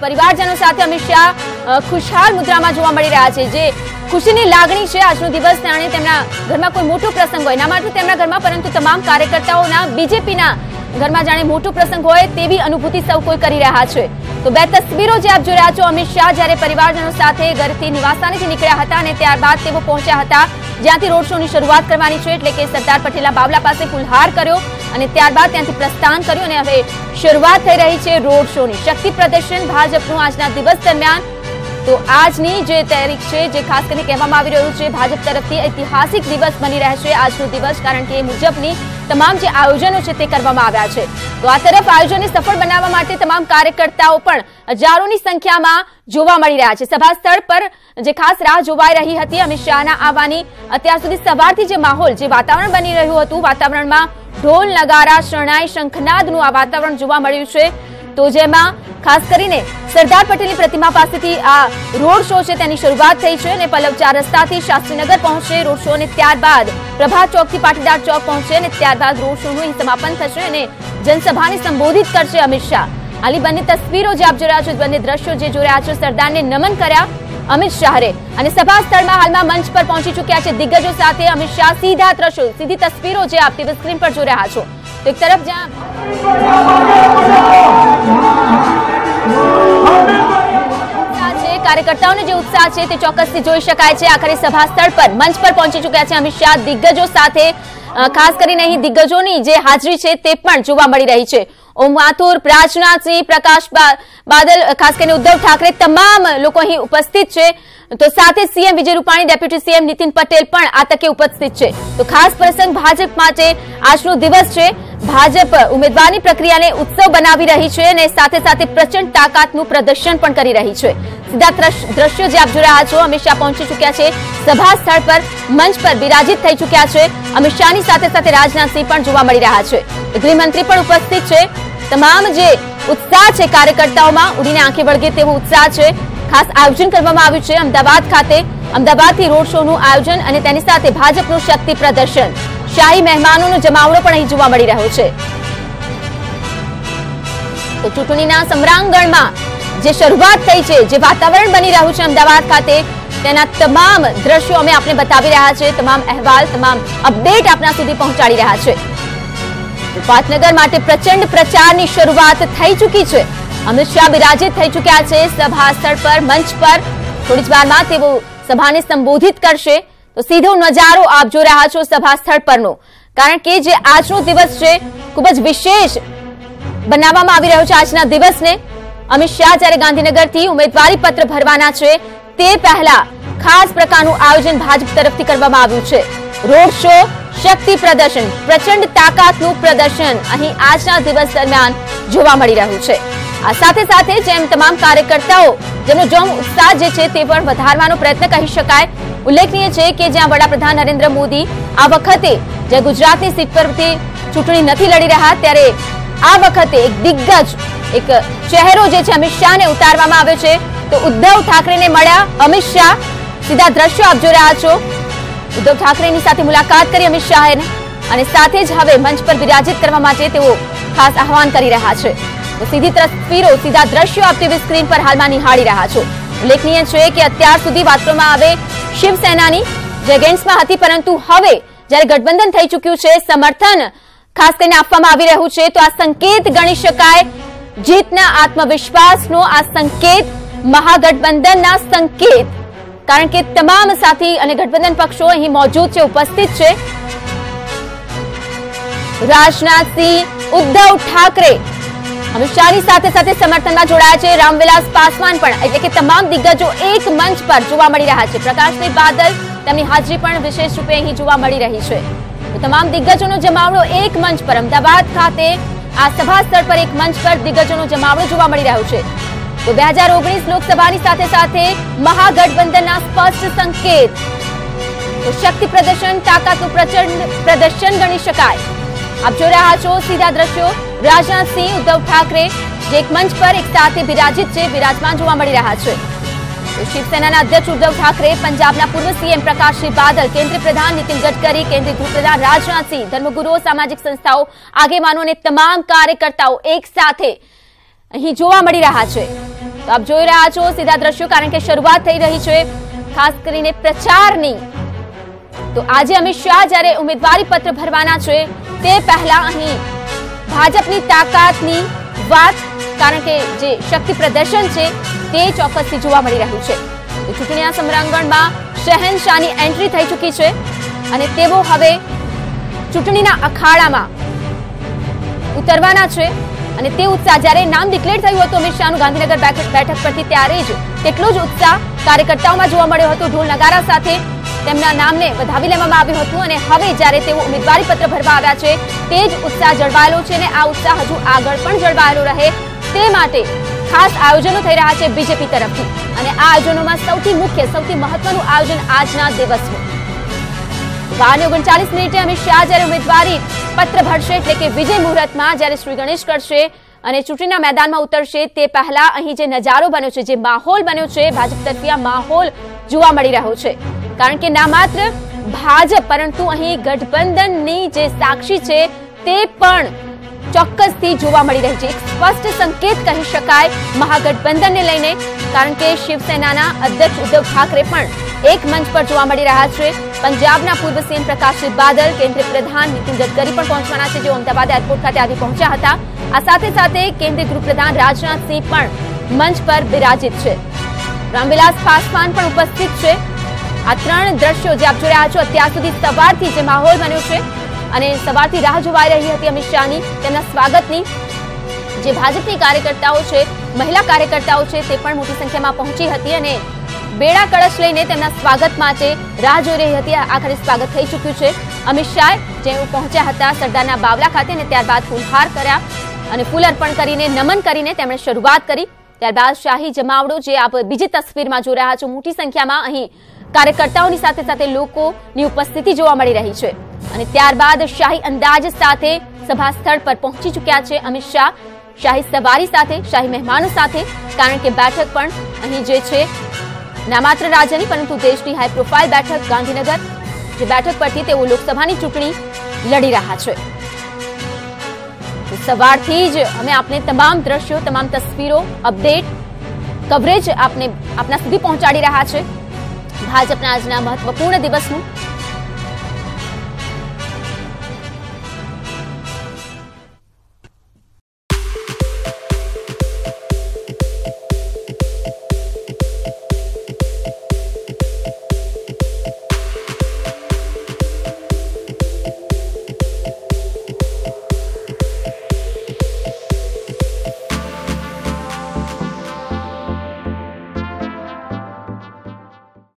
પરિવારજનો સાથે અમિત શાહ ખુશાલ મુદ્રામાં જોવા મળી રહ્યા છે, જે ખુશીની લાગણી છે આજનો દિવસ જાણે તેમના ઘરમાં કોઈ મોટો પ્રસંગ હોય. ના માત્ર તેમના ઘરમાં, પરંતુ તમામ કાર્યકર્તાઓના, બીજેપીના ઘરમાં જાણે મોટો પ્રસંગ હોય તેવી અનુભૂતિ સૌ કોઈ કરી રહ્યા છે. તો બે તસવીરો જે આપ જોઈ રહ્યા છો, અમિત શાહ જ્યારે પરિવારજનો સાથે ઘરથી નિવાસસ્થાનેથી નીકળ્યા હતા અને ત્યારબાદ તેઓ પહોંચ્યા હતા, જ્યાંથી રોડ શોની શરૂઆત કરવાની છે એટલે કે સરદાર પટેલના બાવલા પાસે ફુલહાર કર્યો અને ત્યારબાદ ત્યાંથી પ્રસ્થાન કર્યું અને હવે શરૂઆત થઈ રહી છે રોડ શોની. શક્તિ પ્રદર્શન ભાજપનું આજના દિવસ દરમિયાન. તો આજની જે તારીખ છે, જે ખાસ કરીને કહેવામાં આવી રહ્યું છે, ભાજપ તરફથી ઐતિહાસિક દિવસ બની રહેશે આજનો દિવસ, કારણ કે એ મુજબની તમામ જે આયોજનો છે તે કરવામાં આવ્યા છે. તો આ તરફ આયોજનને સફળ બનાવવા માટે તમામ કાર્યકર્તાઓ પણ હજારોની સંખ્યામાં જોવા મળી રહ્યા છે. સભા સ્થળ પર જે ખાસ રાહ જોવાઈ રહી હતી, અમિત શાહના આવવાની, અત્યાર સુધી સવારથી જે માહોલ, જે વાતાવરણ બની રહ્યું હતું, વાતાવરણમાં ઢોલ, નગારા, શરણાઈ, શંખનાદનું આ વાતાવરણ જોવા મળ્યું છે. તો જેમાં ખાસ કરીને સરદાર પટેલની પ્રતિમા પાસેથી આ રોડ શો છે તેની શરૂઆત થઈ છે અને પલ્લવ ચાર રસ્તાથી શાસ્ત્રીનગર પહોંચશે રોડ શો અને ત્યારબાદ પ્રભાત ચોકથી પાટીદાર ચોક પહોંચશે અને ત્યારબાદ રોડ શોનું સમાપન થશે અને જનસભાને સંબોધિત કરશે અમિત શાહ. આની બંને તસવીરો જે આપ જોઈ રહ્યા છો, બંને દ્રશ્યો જે જોઈ રહ્યા છો, સરદારને નમન કર્યા અમિત શાહરે. અને સભા સ્થળમાં હાલમાં મંચ પર પહોંચી ચૂક્યા છે દિગ્ગજો સાથે અમિત શાહ. સીધા દ્રશ્યો, સીધી તસવીરો જે આપ ટીવી સ્ક્રીન પર જોઈ રહ્યા છો. એક તરફ જ્યાં કાર્યકર્તાઓનો જે ઉત્સાહ છે તે ચોક્કસથી જોઈ શકાય છે. આખરે સભા સ્થળ પર, મંચ પર પહોંચી ચૂક્યા છે અમિત શાહ. દિગ્ગજો સાથે ખાસ કરીને અહીં દિગ્ગજોની જે હાજરી છે તે પણ જોવા મળી રહી છે. ઓમ માથુર સિંહ, પ્રકાશ બાદલ ખાસ કરીને ઉદ્ધવ ઠાકરે તમામ લોકો અહીં ઉપસ્થિત છે. તો સાથે CM Vijay Rupani, deputy CM Nitin Patel પણ આ તકે ઉપસ્થિત છે. તો ખાસ પ્રસંગ ભાજપ માટે આજનો દિવસ છે. ભાજપ ઉમેદવારની પ્રક્રિયાને ઉત્સવ બનાવી રહી છે અને સાથે સાથે પ્રચંડ તાકાતનું પ્રદર્શન પણ કરી રહી છે. સીધા દ્રશ- દ્રશ્યો જે આપ જોઈ રહ્યા છો અમિત શાહ પહોંચી ચૂક્યા છે. સભા સ્થળ પર, મંચ પર બિરાજિત થઈ ચૂક્યા છે. અમિત શાહની સાથે સાથે રાજનાથસિંહ પણ જોવા મળી રહ્યા છે. ગૃહમંત્રી પણ ઉપસ્થિત છે. તમામ જે ઉત્સાહ છે કાર્યકર્તાઓમાં, ઉડીને આંખે વળગે તેવો ઉત્સાહ છે. ખાસ આયોજન કરવામાં આવ્યું છે અમદાવાદ ખાતે. અમદાવાદથી રોડ શોનું આયોજન અને તેની સાથે ભાજપનું શક્તિ પ્રદર્શન. શાહી મહેમાનોનો જમાવડો પણ અહીં જોવા મળી રહ્યો છે. તો ચૂંટણીના સમરાંગણમાં જે શરૂઆત થઈ છે, જે વાતાવરણ બની રહ્યું છે અમદાવાદ ખાતે તેના તમામ દ્રશ્યો અમે આપને બતાવી રહ્યા છે તમામ અહેવાલ, તમામ અપડેટ આપના સુધી પહોંચાડી રહ્યા છે. પાટનગર માટે પ્રચંડ પ્રચારની શરૂઆત થઈ ચૂકી છે. અમિત શાહ બિરાજિત થઈ ચૂક્યા છે સભા સ્થળ પર, મંચ પર. થોડી જ વારમાં તેઓ સભાને સંબોધિત કરશે. તો સીધો નજારો આપ જોઈ રહ્યા છો સભા સ્થળ પરનો. કારણ કે જે આજનો દિવસ છે, ખૂબ જ વિશેષ બનાવવામાં આવી રહ્યો છે આજના દિવસને. અમિત શાહ જ્યારે ગાંધીનગરથી ઉમેદવારી પત્ર ભરવાના છે તે પહેલા ખાસ પ્રકારનું આયોજન ભાજપ તરફથી કરવામાં આવ્યું છે. રોડ શો, શક્તિ પ્રદર્શન, પ્રચંડ તાકાતનું પ્રદર્શન અહીં આજના દિવસ દરમિયાન જોવા મળી રહ્યું છે. આ સાથે સાથે જેમ તમામ કાર્યકર્તાઓ જેમનો જમ ઉત્સાહ જે છે તે પણ વધારવાનો પ્રયત્ન કહી શકાય. ઉલ્લેખનીય છે કે જ્યાં વડાપ્રધાન નરેન્દ્ર મોદી આ વખતે જે ગુજરાતની સીટ પરથી ચૂંટણી નથી લડી રહ્યા ત્યારે આ વખતે એક દિગ્ગજ, એક ચહેરો જે છે અમિત શાહને ઉતારવામાં આવ્યો છે. તો ઉદ્ધવ ઠાકરેને મળ્યા અમિત શાહ. સીધા દ્રશ્યો આપ જોઈ રહ્યા છો. ઉદ્ધવ ઠાકરેની સાથે મુલાકાત કરી અમિત શાહે અને સાથે જ હવે મંચ પર બિરાજિત કરવા માટે તેઓ ખાસ આહવાન કરી રહ્યા છે. તો સીધી તસવીરો સીધા દ્રશ્યો આપ ટીવી સ્ક્રીન પર હાલમાં નિહાળી રહ્યા છો. ઉલ્લેખનીય છે કે અત્યાર સુધી વાતોમાં આવે શિવસેનાની જે અગેન્સ્ટમાં હતી, પરંતુ હવે જ્યારે ગઠબંધન થઈ ચૂક્યું છે, સમર્થન ખાસ કરીને આપવામાં આવી રહ્યું છે, તો આ સંકેત ગણી શકાય. જીતના આત્મવિશ્વાસનો આ સંકેત મહાગઠબંધનના સંકેત. કારણ કે તમામ સાથી અને ગઠબંધન પક્ષો અહીં મોજૂદ છે, ઉપસ્થિત છે. રાજનાથસિંહ ઉદ્ધવ ઠાકરે અમિત શાહની સાથે સાથે સમર્થનમાં જોડાયા છે. રામવિલાસ પાસવાન પણ, એટલે કે તમામ દિગ્ગજો એક મંચ પર જોવા મળી રહ્યા છે. પ્રકાશસિંહ બાદલ તેમની હાજરી પણ વિશેષ રૂપે અહીં જોવા મળી રહી છે. તો તમામ દિગ્ગજોનો જમાવડો એક મંચ પર. અમદાવાદ ખાતે આ સભા સ્થળ પર એક મંચ પર દિગ્ગજોનો જમાવડો જોવા મળી રહ્યો છે. તો બે હજાર ઓગણીસ લોકસભાની સાથે સાથે મહાગઠબંધનના સ્પષ્ટ સંકેત. તો શક્તિ પ્રદર્શન, તાકાતનું પ્રચંડ પ્રદર્શન ગણી શકાય. આપ જોઈ રહ્યા છો સીધા દ્રશ્યો. રાજનાથસિંહ ઉદ્ધવ ઠાકરે જે એક મંચ પર એક સાથે બિરાજિત છે, બિરાજમાન જોવા મળી રહ્યા છે. શિવસેનાના અધ્યક્ષ ઉદ્ધવ ઠાકરે, પંજાબના પૂર્વ સીએમ પ્રકાશસિંહ બાદલ, કેન્દ્રીય પ્રધાન નીતિન ગડકરી, કેન્દ્રીય ગૃહપ્રધાન રાજનાથસિંહ ધર્મગુરુઓ, સામાજિક સંસ્થાઓ, આગેવાનો અને તમામ કાર્યકર્તાઓ એક સાથે અહીં જોવા મળી રહ્યા છે. તો આપ જોઈ રહ્યા છો સીધા દ્રશ્યો કારણ કે શરૂઆત થઈ રહી છે. ખાસ કરીને પ્રચારની. તો આજે અમિત શાહ જ્યારે ઉમેદવારી પત્ર ભરવાના છે, તે પહેલા અહીં ભાજપની તાકાતની વાત, કારણ કે જે શક્તિ પ્રદર્શન છે, તે ચોક્કસથી જોવા મળી રહ્યું છે. ચૂંટણીના સમરાંગણમાં શહેનશાહની એન્ટ્રી થઈ ચૂકી છે અને તેઓ હવે ચૂંટણીના અખાડામાં ઉતરવાના છે. અને તે ઉત્સાહ જ્યારે નામ ડિક્લેર થયું હતું, અમિત શાહનું ગાંધીનગર બેઠક પરથી ત્યારે જ તેટલો જ ઉત્સાહ કાર્યકર્તાઓમાં જોવા મળ્યો હતો. ઢોલ નગારા સાથે તેમના નામને વધાવી લેવામાં આવ્યું હતું અને હવે જ્યારે તેઓ ઉમેદવારી પત્ર ભરવા આવ્યા છે, તે જ ઉત્સાહ જળવાયેલો છે અને આ ઉત્સાહ હજુ આગળ પણ જળવાયેલો રહે તે માટે ખાસ આયોજનો થઈ રહ્યા છે બીજેપી તરફથી. અને આ આયોજનોમાં સૌથી મુખ્ય, સૌથી મહત્વનું આયોજન આજના દિવસનું. બારને ઓગણચાલીસ મિનિટે અમિત શાહ જ્યારે ઉમેદવારી પત્ર ભરશે એટલે કે વિજય મુહૂર્તમાં જ્યારે શ્રી ગણેશ કરશે અને ચૂંટણીના મેદાનમાં ઉતરશે, તે પહેલા અહીં જે નજારો બન્યો છે, જે માહોલ બન્યો છે, ભાજપ તરફી માહોલ જોવા મળી રહ્યો છે. કારણ કે ના માત્ર ભાજપ, પરંતુ અહીં ગઠબંધનની જે સાક્ષી છે, તે પણ ચોક્કસથી જોવા મળી રહી છે. એક સ્પષ્ટ સંકેત કહી શકાય મહાગઠબંધનને લઈને, કારણ કે શિવસેનાના અધ્યક્ષ ઉદ્ધવ ઠાકરે પણ એક મંચ પર જોવા મળી રહ્યા છે. પંજાબના પૂર્વ સીએમ પ્રકાશિત બાદલ, કેન્દ્રીય પ્રધાન નીતિન ગડકરી પણ પહોંચવાના છે જે અમદાવાદ એરપોર્ટ ખાતે આવી પહોંચ્યા હતા. આ સાથે સાથે કેન્દ્રીય ગૃહપ્રધાન રાજનાથસિંહ પણ મંચ પર બિરાજિત છે. રામવિલાસ પાસવાન પણ ઉપસ્થિત છે. આ ત્રણ દ્રશ્યો જે આપ જોઈ રહ્યા છો, અત્યાર સુધી સવારથી જે માહોલ બન્યો છે અને સવારથી રાહ જોવાઈ રહી હતી અમિત શાહની તેમના સ્વાગતની. જે ભાજપની કાર્યકર્તાઓ છે, મહિલા કાર્યકર્તાઓ છે, તે પણ મોટી સંખ્યામાં પહોંચી હતી અને બેડા કળશ લઈને તેમના સ્વાગત માટે રાહ જોઈ રહી હતી. આખરે સ્વાગત થઈ ચૂક્યું છે. અમિત શાહ જેઓ પહોંચ્યા હતા સરદારના બાવલા ખાતે અને ત્યારબાદ ફૂલહાર કર્યા અને ફૂલ અર્પણ કરીને, નમન કરીને તેમણે શરૂઆત કરી. ત્યારબાદ શાહી જમાવડો જે આપ બીજી તસવીરમાં જોઈ રહ્યા છો, મોટી સંખ્યામાં અહીં કાર્યકર્તાઓની સાથે સાથે લોકોની ઉપસ્થિતિ જોવા મળી રહી છે. અને ત્યારબાદ શાહી અંદાજ સાથે સભા સ્થળ પર પહોંચી ચૂક્યા છે અમિત શાહ. શાહી સવારી સાથે, શાહી મહેમાનો સાથે, કારણ કે બેઠક પણ અહીં જે છે ના માત્ર રાજ્યની, પરંતુ દેશની હાઈ પ્રોફાઇલ બેઠક ગાંધીનગર, જે બેઠક પરથી તેઓ લોકસભાની ચૂંટણી લડી રહ્યા છે. સવારથી જ અમે આપને તમામ દ્રશ્યો, તમામ તસવીરો, અપડેટ, કવરેજ આપને, આપના સુધી પહોંચાડી રહ્યા છે. ભાજપના આજના મહત્વપૂર્ણ દિવસનું